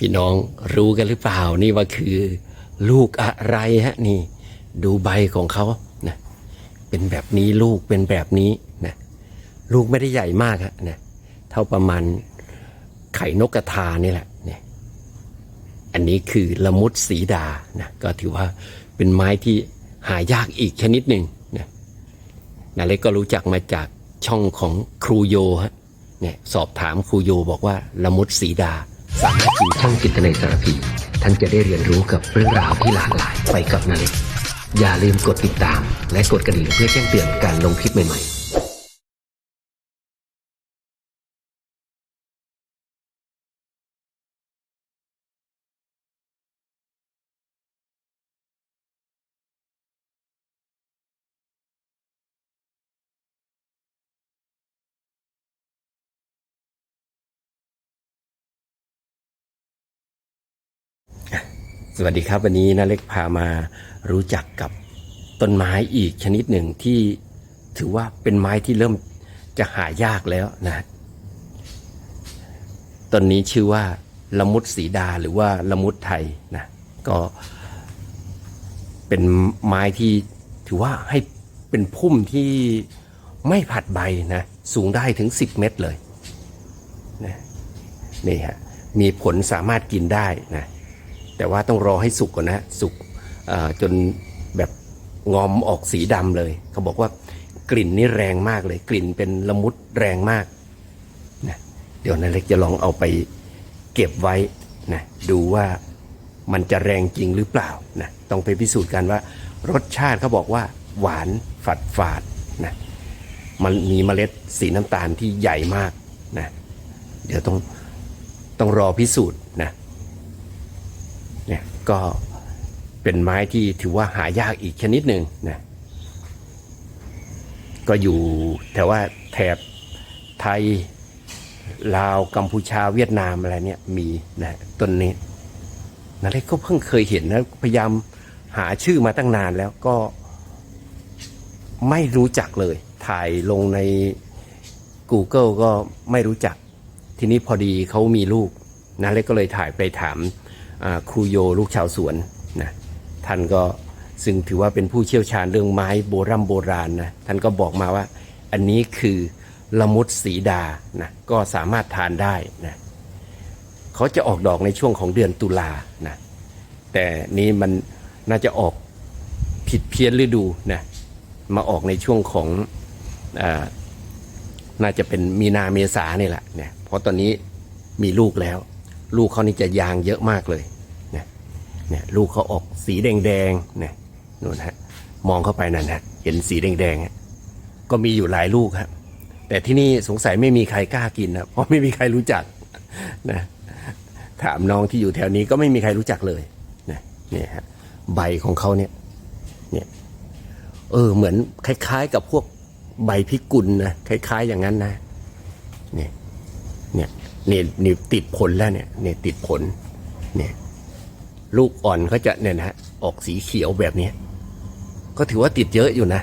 พี่น้องรู้กันหรือเปล่านี่ว่าคือ ลูกอะไรฮะนี่ ดูใบของเขานะเป็นแบบนี้ลูกเป็นแบบนี้นะลูกไม่ได้ใหญ่มากฮะนะเท่าประมาณไข่นกกระทานี่แหละเนี่ยอันนี้คือละมุดสีดานะก็ถือว่าเป็นไม้ที่หายากอีกชนิดหนึ่งนะนาเล็กก็รู้จักมาจากช่องของครูโยฮะเนี่ยสอบถามครูโยบอกว่าละมุดสีดา สามารถกินช่องจิตในสารพีท่านจะได้เรียนรู้กับเรื่องราวที่หลากหลายไปกับนาเล็กอย่าลืมกดติดตาม และกดกระดิ่งเพื่อแจ้งเตือนการลงคลิปใหม่ๆ สวัสดีครับวันนี้นาเล็กพามารู้จักกับต้นไม้อีกชนิดหนึ่งที่ถือว่าเป็นไม้ที่เริ่มจะหายากแล้วนะต้นนี้ชื่อว่าละมุดสีดาหรือว่าละมุดไทยนะก็เป็นไม้ที่ถือว่าให้เป็นพุ่มที่ไม่ผัดใบนะสูงได้ถึง 10 เมตรเลยนะนี่ฮะมีผลสามารถกินได้นะ แต่ว่าต้องรอให้สุกก่อนนะสุกจนแบบงอมออกสีดำเลย เขาบอกว่ากลิ่นนี่แรงมากเลย กลิ่นเป็นละมุดแรงมากนะเดี๋ยวนาเล็กจะลองเอาไปเก็บไว้นะดูว่ามันจะแรงจริงหรือเปล่านะต้องไปพิสูจน์กันว่ารสชาติเขาบอกว่า หวานฝาดฝาดนะมันมีเมล็ดสีน้ำตาลที่ใหญ่มากนะเดี๋ยวต้องต้องรอพิสูจน์นะ ก็เป็นไม้ที่ถือว่าหายากอีกชนิดหนึ่งนะก็อยู่แต่ว่าแถบไทยลาวกัมพูชาเวียดนามอะไรเนี่ยมีนะต้นนี้นาเล็กก็เพิ่งเคยเห็นนะพยายามหาชื่อมาตั้งนานแล้วก็ไม่รู้จักเลย ถ่ายลงใน Google ก็ไม่รู้จัก ทีนี้พอดีเขามีลูกนาเล็กก็เลยถ่ายไปถาม ครูโยลูกชาวสวนนะท่านก็ซึ่งถือว่าเป็นผู้เชี่ยวชาญเรื่องไม้โบรโบราณนะท่านก็บอกมาว่าอันนี้คือละมุดสีดานะก็สามารถทานได้นะเขาจะออกดอกในช่วงของเดือนตุลานะแต่นี้มันน่าจะออกผิดเพี้ยนฤดูนะมาออกในช่วงของอน่าจะเป็นมีนาเมษาเนี่ยแหละเนี่ยเพราะตอนนี้มีลูกแล้ว ลูกเขานี่จะยางเยอะมากเลยเนี่ยเนี่ยลูกเขาออกสีแดงๆเนี่ยนู่นฮะมองเข้าไปนั่นฮะเห็นสีแดงๆฮะก็มีอยู่หลายลูกครับแต่ที่นี่สงสัยไม่มีใครกล้ากินนะเพราะไม่มีใครรู้จักนะถามน้องที่อยู่แถวนี้ก็ไม่มีใครรู้จักเลยนะเนี่ยฮะใบของเขาเนี่ยเนี่ยเออเหมือนคล้าย ๆ กับพวกใบพิกุลนะคล้าย ๆ อย่างนั้นนะเนี่ย เนี่ยเนี่ยนี่ติดผลแล้วเนี่ยเนี่ยติดผลเนี่ยลูกอ่อนเขาจะเนี่ยนะฮะออกสีเขียวแบบนี้ ก็ถือว่าติดเยอะอยู่นะ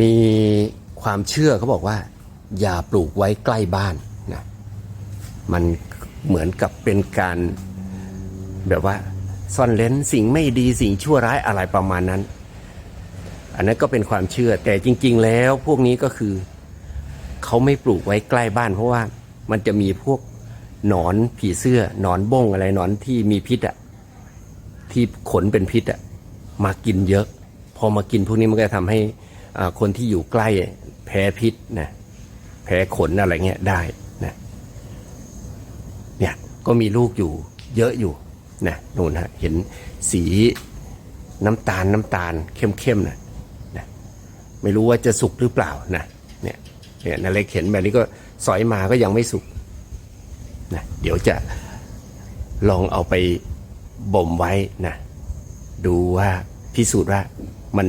มีความเชื่อเขาบอกว่า อย่าปลูกไว้ใกล้บ้านนะมันเหมือนกับเป็นการแบบว่าซ่อนเลนสิ่งไม่ดีสิ่งชั่วร้ายอะไรประมาณนั้น อันนั้นก็เป็นความเชื่อแต่จริง ๆ แล้วพวกนี้ก็คือ เขาไม่ปลูกไว้ใกล้บ้าน เพราะว่ามันจะมีพวกหนอนผีเสื้อหนอนบ้งอะไรหนอนที่มีพิษอะที่ขนเป็นพิษอะมากินเยอะ พอมากินพวกนี้มันก็จะทำให้คนที่อยู่ใกล้แพ้พิษนะแพ้ขนอะไรเงี้ยได้นะเนี่ยก็มีลูกอยู่เยอะอยู่นะนู่นฮะเห็นสีน้ำตาลน้ำตาลเข้มๆนะนะไม่รู้ว่าจะสุกหรือเปล่านะ เนี่ยนาเล็กเห็นแบบนี้ก็สอยมาก็ยังไม่สุกนะเดี๋ยวจะลองเอาไปบ่มไว้นะดูว่าพิสูจน์ว่ามัน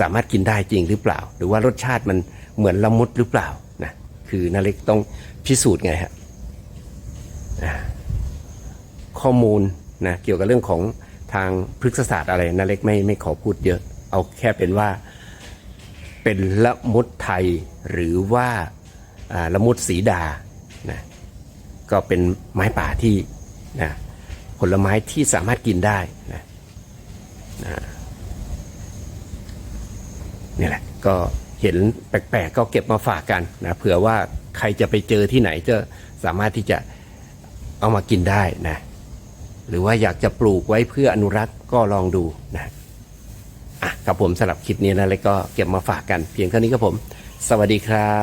สามารถกินได้จริงหรือเปล่า หรือว่ารสชาติมันเหมือนละมุดหรือเปล่านะคือนาเล็กต้องพิสูจน์ไงฮะข้อมูลนะเกี่ยวกับเรื่องของทางพฤกษศาสตร์อะไรนาเล็กไม่ไม่ขอพูดเยอะ เอาแค่เป็นว่า เป็นละมุดไทยหรือว่าละมุดสีดานะก็เป็นไม้ป่าที่นะผลไม้ที่สามารถกินได้นะนะนี่แหละก็เห็นแปลกๆก็เก็บมาฝากกันนะเผื่อว่าใครจะไปเจอที่ไหนจะสามารถที่จะเอามากินได้นะหรือว่าอยากจะปลูกไว้เพื่ออนุรักษ์ก็ลองดูนะ ครับผมสำหรับคลิปนี้นะแล้วก็เก็บมาฝากกันเพียงเท่านี้ครับผม สวัสดีครั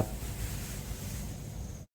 บ